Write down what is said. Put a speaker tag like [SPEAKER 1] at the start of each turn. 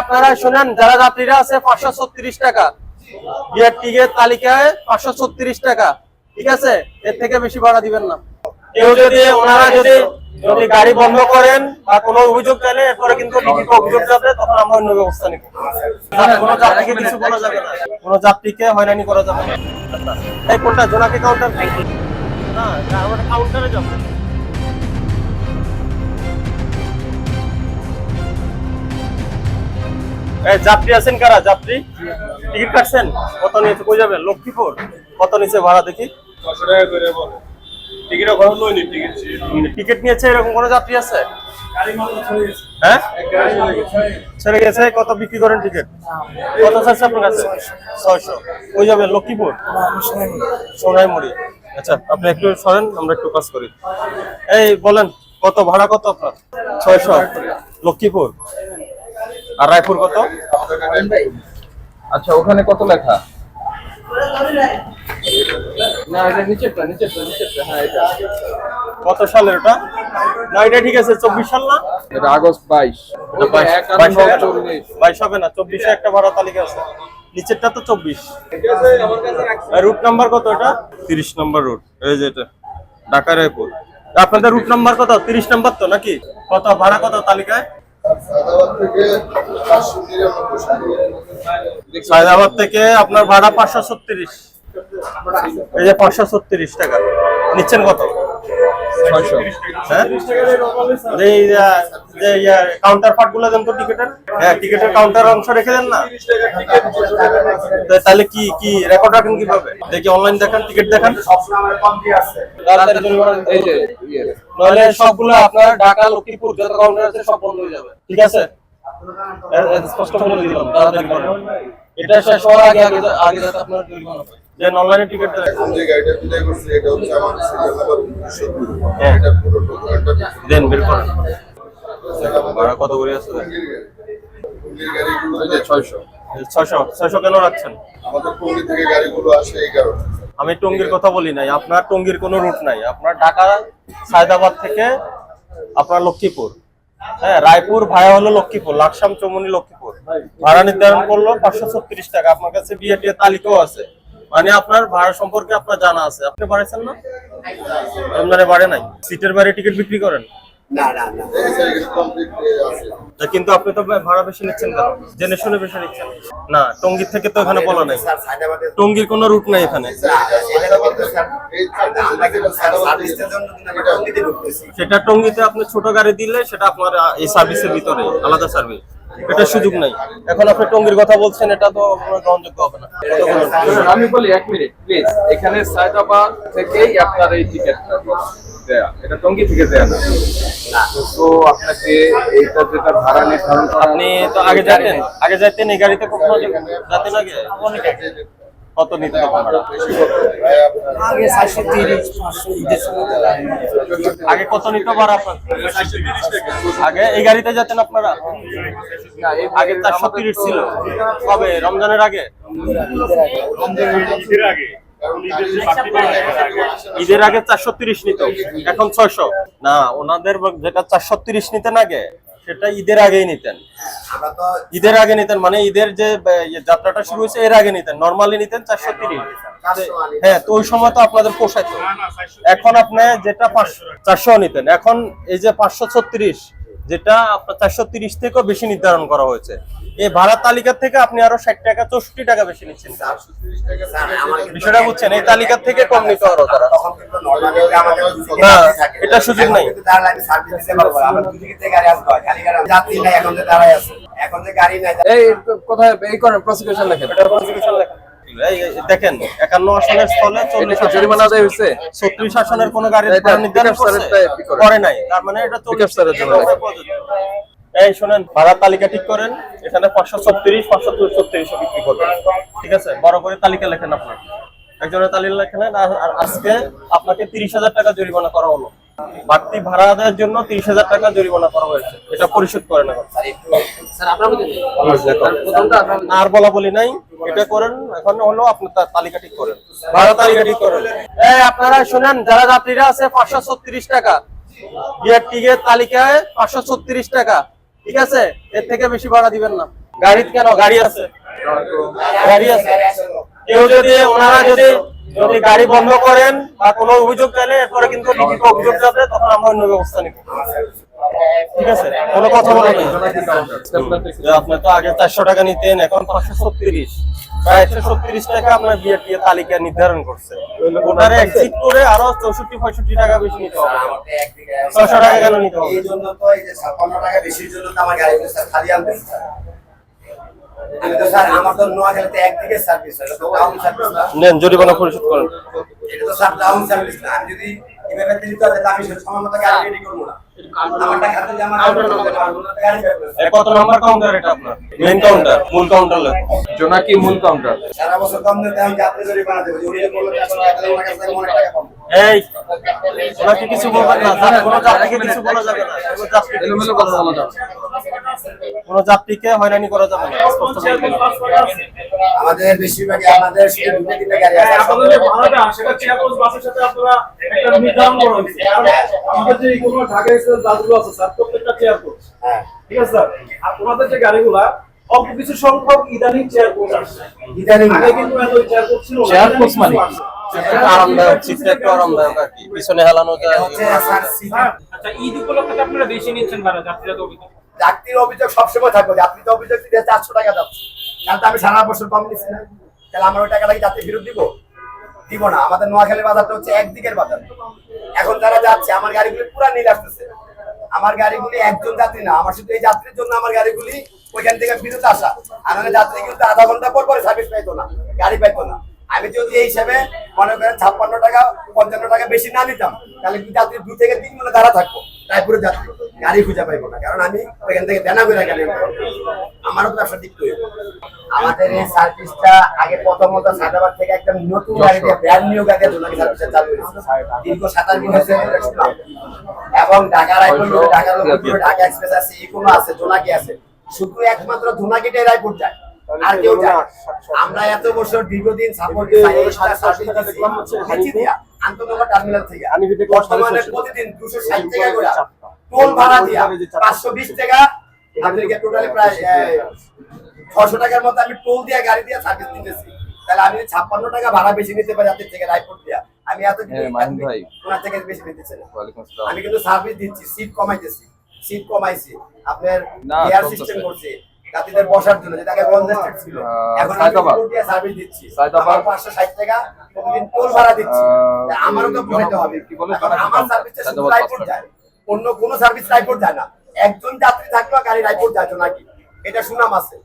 [SPEAKER 1] আপনারা শুনেন, যারা যাত্রীরা আছে, পাঁচশো ছত্রিশ টাকা। বিয়ার টিকেট তালিকায় পাঁচশো ছত্রিশ টাকা। ঠিক আছে? এর থেকে বেশি ভাড়া দিবেন না। কেউ যদি, ওনারা যদি যদি গাড়ি বন্ধ করেন বা কোনো অভিযোগ চাইলে এরপরে কিন্তু অভিযোগ যাবে, তখন আমরা অন্য ব্যবস্থা নিব। কোনো যাত্রীকে কিছু বলা যাবে না। কোনো যাত্রীকে হয়রানি করা যাবে না। এই কোনটা? জোনাকি কাউন্টার না আমরা কাউন্টারে যাব। যাত্রী আছেন কারা? যাত্রী? টিকিট কাটছেন? কত নিয়েছে? কই যাবেন? লক্ষ্মীপুর? কত নিচে ভাড়া দেখি?
[SPEAKER 2] ছশো টাকা করে বলে। টিকিট ওখানে লইনি টিকিট
[SPEAKER 1] টিকিট নিয়েছে এরকম কোনো যাত্রী আছে? হ্যাঁ? ছেড়ে গেছে। কত বিক্রি করেন টিকিট? কত চাচ্ছে আপনার কাছে? ছয়শো। কই যাবেন? লক্ষ্মীপুর? সোনাইমুড়ি। আচ্ছা আপনি একটু সরেন আমরা একটু কাজ করি। এই বলেন কত ভাড়া কত আপনার? ছয়শো। লক্ষ্মীপুর? আর রায়পুর কত?
[SPEAKER 3] আচ্ছা ওখানে কত লেখা? না এটা নিচেরটা নিচেরটা নিচেরটা হ্যাঁ এটা।
[SPEAKER 1] কত সালের ওটা? না এটা ঠিক আছে চব্বিশ সাল না?
[SPEAKER 3] এটা আগস্ট বাইশ।
[SPEAKER 1] বাইশ-
[SPEAKER 3] একান্ন
[SPEAKER 1] বাইশ হবে না? বাইশ হবে না চব্বিশে একটা ভাড়া তালিকা আছে। নিচেরটা তো চব্বিশ। রুট নাম্বার কত এটা তিরিশ নাম্বার রুট এই যে এটা ঢাকা রায়পুর আপনাদের রুট নাম্বার কত? তিরিশ নাম্বার তো নাকি? কত ভাড়া কত তালিকায়? সায়দাবাদ থেকে আপনার ভাড়া পাঁচশো ছত্রিশ। এই যে পাঁচশো ছত্রিশ টাকা। নিচ্ছেন কত?
[SPEAKER 3] ছয়শো।
[SPEAKER 1] হ্যাঁ? এই যে কাউন্টার পার্টগুলো দেন তো টিকেটের হ্যাঁ টিকেটের কাউন্টার অংশ রেখে দেন না? তাহলে কি কি রেকর্ড রাখেন কীভাবে? দেখি অনলাইন দেখান টিকিট দেখান।
[SPEAKER 3] এই যে
[SPEAKER 1] নইলে সবগুলো আপনার ঢাকা লক্ষ্মীপুর যত কাউন্টার আছে সব বন্ধ হয়ে যাবে। ঠিক আছে? স্পষ্ট দিলাম এটা শেষ হওয়ার আগে আগে আগে যাতে আপনার জরিমানা হয় যে অনলাইনে টিকিট দেন
[SPEAKER 4] যে গাড়িটা বিদায় করছি এটা হচ্ছে আমার সিরিয়াল নাম্বার উনিশশো দুই।
[SPEAKER 1] হ্যাঁ।
[SPEAKER 4] এটা পুরো টোকেনটা
[SPEAKER 1] দেন বের করেন। ভাড়া কত করে আছে?
[SPEAKER 4] গাড়িগুলো
[SPEAKER 3] যে ছয়শো।
[SPEAKER 1] ছয়শো ছয়শো কেন রাখছেন?
[SPEAKER 4] আমাদের টঙ্গী থেকে গাড়িগুলো আসে এই কারণে।
[SPEAKER 1] আমি টঙ্গীর কথা বলি নাই আপনার টঙ্গীর কোনো রুট নাই। আপনার ঢাকা সায়দাবাদ থেকে আপনার লক্ষ্মীপুর। হ্যাঁ রায়পুর ভায়া হলো লক্ষ্মীপুর লাকসাম চৌমনি লক্ষ্মীপুর। ভাড়া নির্ধারণ করল পাঁচশো ছত্রিশ টাকা। আপনার কাছে বিএটি তালিকাও আছে। মানে আপনার ভাড়া সম্পর্কে আপনার জানা আছে। আপনি বাড়াইছেন না? রমজানে বাড়ে নাই? সিটের বাইরে টিকিট বিক্রি করেন? কিন্তু আপনি তো ভাড়া বেশি নিচ্ছেন কেন? জেনে শুনে বেশি নিচ্ছেন। না টঙ্গীর থেকে তো এখানে বলা নাই। টঙ্গীর কোনো রুট নাই এখানে। সেটা টঙ্গিতে আপনি ছোট গাড়ি দিলে সেটা আপনার এই সার্ভিসের ভিতরে আলাদা সার্ভিস এটা সুযোগ নাই। এখন আপনি টঙ্গির কথা বলছেন এটা তো আপনার গ্রহণযোগ্য হবে না।
[SPEAKER 3] আমি বলি এক মিনিট প্লিজ এখানে সায়দাবাদ থেকেই আপনার এই টিকিট দেয়া। এটা টঙ্গি থেকে দেয়া না। তো আপনাকে এইটা যেটা ভাড়া নির্ধারণ
[SPEAKER 1] আপনি তো আগে যাইতেন আগে যাইতেন এই গাড়িতে কখনো যাতেন আগে? কত নিতে
[SPEAKER 5] আগে
[SPEAKER 1] কত নিতে আপনার? আগে এই গাড়িতে যেতেন আপনারা? আগে চারশো তিরিশ ছিল। কবে? রমজানের আগে? ঈদের আগে চারশো তিরিশ নিত। এখন ছয়শো। না ওনাদের যেটা চারশো তিরিশ নিতেন আগে সেটা ঈদের আগেই নিতেন। ঈদের আগে নিতেন মানে ঈদের যে ইয়ে যাত্রাটা শুরু হয়েছে এর আগে নিতেন। নর্মালি নিতেন চারশো তিরিশ। হ্যাঁ তো ওই সময় তো আপনাদের পোষাইতো। এখন আপনি যেটা পাঁচশো চারশো নিতেন। এখন এই যে পাঁচশো ছত্রিশ যেটা আপনার চারশো তিরিশ থেকেও বেশি নির্ধারণ করা হয়েছে। এই ভাড়া তালিকা থেকে আপনি আরও ষাট টাকা চৌষট্টি টাকা বেশি নিচ্ছেন। বিষয়টা বুঝছেন এই তালিকা থেকে কম নিতে পারো তারা। না এটা সুযোগ নাই। দেখেন একান্ন আসনের স্থলে চল্লিশ
[SPEAKER 3] জরিমানা আদায় হয়েছে?
[SPEAKER 1] ছত্রিশ আসনের কোন ভাড়া নির্ধারণ?
[SPEAKER 3] করে
[SPEAKER 1] নাই। তার মানে এটা চল্লিশ এই শোনেন ভাড়ার তালিকা ঠিক করেন এখানে পাঁচশো ছত্রিশ পাঁচশো ছত্রিশ বিক্রি করবেন। ঠিক আছে? বড় করে তালিকা লেখেন আপনার একজনের তালিকা লেখেন আর আজকে আপনাকে তিরিশ হাজার টাকা জরিমানা করা হলো। বাড়তি ভাড়া আদায়ের জন্য তিরিশ হাজার টাকা জরিমানা করা হয়েছে। এটা পরিশোধ করেন এখন। আর বলা বলি নাই এটা করেন এখন হলো আপনার তা- তালিকা ঠিক করেন। ভাড়া তালিকা ঠিক করেন। এই আপনারা শুনেন যারা যাত্রীরা আছে পাঁচশো ছত্রিশ টাকা বিয়ার টিকেট তালিকায় পাঁচশো ছত্রিশ টাকা। ঠিক আছে? এর থেকে বেশি ভাড়া দিবেন না। গাড়ি কেন? গাড়ি আছে। গাড়ি আছে। কেউ যদি, ওনারা যদি যদি গাড়ি বন্ধ করেন বা কোনো অভিযোগ পেলে এরপরে কিন্তু অভিযোগ যাবে, তখন আমরা অন্য ব্যবস্থা নিব। ঠিক আছে? কোনো কথা বলে নেই। যে আপনি তো আগে চারশো টাকা নিতেন, এখন পাঁচশো আপনার
[SPEAKER 6] না
[SPEAKER 1] নেন, জরিমানা পরিশোধ করেন।
[SPEAKER 6] এটা তো স্যার আমি যদি এভাবে আমি সে সময় মতো গাড়ি করব না।
[SPEAKER 1] কত নাম্বার কাউন্টার এটা আপনার? মেইন কাউন্টার মূল কাউন্টার লেখো।
[SPEAKER 3] জোনাকি মূল কাউন্টার
[SPEAKER 6] সারা বছর কম দিতে আমি যাত্রী জরিমানা
[SPEAKER 1] এই ওনাকে কিছু বলবেন না কোনো যাত্রীকে কিছু বলা যাবে না কোনো যাত্রীকে
[SPEAKER 3] এলোমেলো কথা বলা যাবে না।
[SPEAKER 1] কোনো যাত্রীকে হয়রানি করা যাবে না।
[SPEAKER 6] আমাদের বেশিরভাগই আমাদের শুধু দুটো তিনটা গাড়ি আছে
[SPEAKER 2] আপনাদের যে ভাড়াটা সেটা চেয়ারবোর্ড বাসের সাথে আপনারা একটা নির্ধারণ করা হয়েছে আমাদের যে কোনো ঢাকা এক্সপ্রেস বাসগুলো আছে স্যার প্রত্যেকটা চেয়ারবোর্ড
[SPEAKER 6] হ্যাঁ
[SPEAKER 2] ঠিক আছে স্যার আর ওনাদের যে গাড়িগুলা অল্প কিছু সংখ্যক ইদানিং চেয়ারবোর্ড আসছে
[SPEAKER 6] ইদানিং
[SPEAKER 2] আগে কিন্তু এত চেয়ারবোর্ড ছিল না।
[SPEAKER 3] চেয়ার পোস্ট মানে?
[SPEAKER 1] একটু আরামদায়ক সিটটা একটু আরামদায়ক আর কি। পিছনে হেলানো যায়
[SPEAKER 6] হচ্ছে স্যার সিটি
[SPEAKER 7] আচ্ছা ঈদ উপলক্ষে আপনারা বেশি নিচ্ছেন ভাড়া যাত্রীরা তো অভিযোগ।
[SPEAKER 6] যাত্রীর অভিযোগ সবসময় থাকবে। যাত্রী তো অভিযোগ দিতে চারশো টাকা যাচ্ছে। তাহলে আমি সারা বছর কম নিচ্ছি না। তাহলে আমার ওই টাকাটা কি যাত্রী ফেরত দিব? দিব না। আমাদের নোয়াখালী বাজারটা হচ্ছে একদিকের বাজার। এখন যারা যাচ্ছে আমার গাড়িগুলি পুরা নীল আসতেছে। আমার গাড়িগুলি একজন যাত্রী না। আমার শুধু এই যাত্রীর জন্য আমার গাড়িগুলি ওইখান থেকে ফিরত আসা। আর যাত্রী কিন্তু আধা ঘণ্টা পর পরে সার্ভিস পাইতো না গাড়ি পাইতো না। আমি যদি এই হিসাবে মনে করেন ছাপ্পান্ন টাকা পঞ্চান্ন টাকা বেশি না নিতাম তাহলে কি যাত্রী দু থেকে তিন ঘণ্টা দাঁড়া থাকব? রায়পুরে যাত্রী গাড়ি খুঁজে পাইবো না কারণ আমি ওইখান থেকে দেনা করে গাড়ি আমারও তো ব্যবসা দিক আমাদের এই সার্ভিসটা আগে প্রথমত সাদাবাদ থেকে একটা নতুন গাড়ি দিয়ে ব্র্যান্ড নিউ গাড়ি দিয়ে জোনাকি সার্ভিসটা চালু হয়েছে। দীর্ঘ সাতাশ হয়েছে এবং ঢাকা রায়পুর ঢাকা ঢাকা এক্সপ্রেস আছে ইকোনো আছে জোনাকি আছে। শুধু একমাত্র জোনাকিটাই রায়পুর যায়। আর কেউ যায় আমরা এত বছর দীর্ঘদিন সাপোর্ট আন্তনগর টার্মিনাল থেকে। বর্তমানে প্রতিদিন দুশো ষাট টাকা করে টোল ভাড়া দিয়া পাঁচশো বিশ টাকা। আপনাদেরকে টোটালি প্রায় ছশো টাকার মতো আমি টোল দিয়ে গাড়ি দিয়ে সার্ভিস দিতেছি। তাহলে আমি ছাপ্পান্ন টাকা ভাড়া বেশি নিতে পারি আপনার থেকে রায়পুর দিয়া। আমি এত
[SPEAKER 3] হ্যাঁ।
[SPEAKER 6] ওনার থেকে বেশি নিতেছি আমি কিন্তু সার্ভিস দিচ্ছি সিট কমাইতেছি সিট কমাইছি। আপনার এয়ার সিস্টেম করছি। যাত্রীদের বসার জন্য যেটা আগে ছিল। এখন আমি। সার্ভিস দিচ্ছি। আমার পাঁচশো ষাট টাকা প্রতিদিন টোল ভাড়া দিচ্ছি। আমারও তো বুঝাইতে হবে।
[SPEAKER 3] কি বলে?
[SPEAKER 6] আমার সার্ভিসটা শুধু রায়পুর যায়। অন্য কোনো সার্ভিস রায়পুর যায় না। একজন যাত্রী থাকলেও গাড়ি রায়পুর যায় নাকি? এটা সুনাম আছে।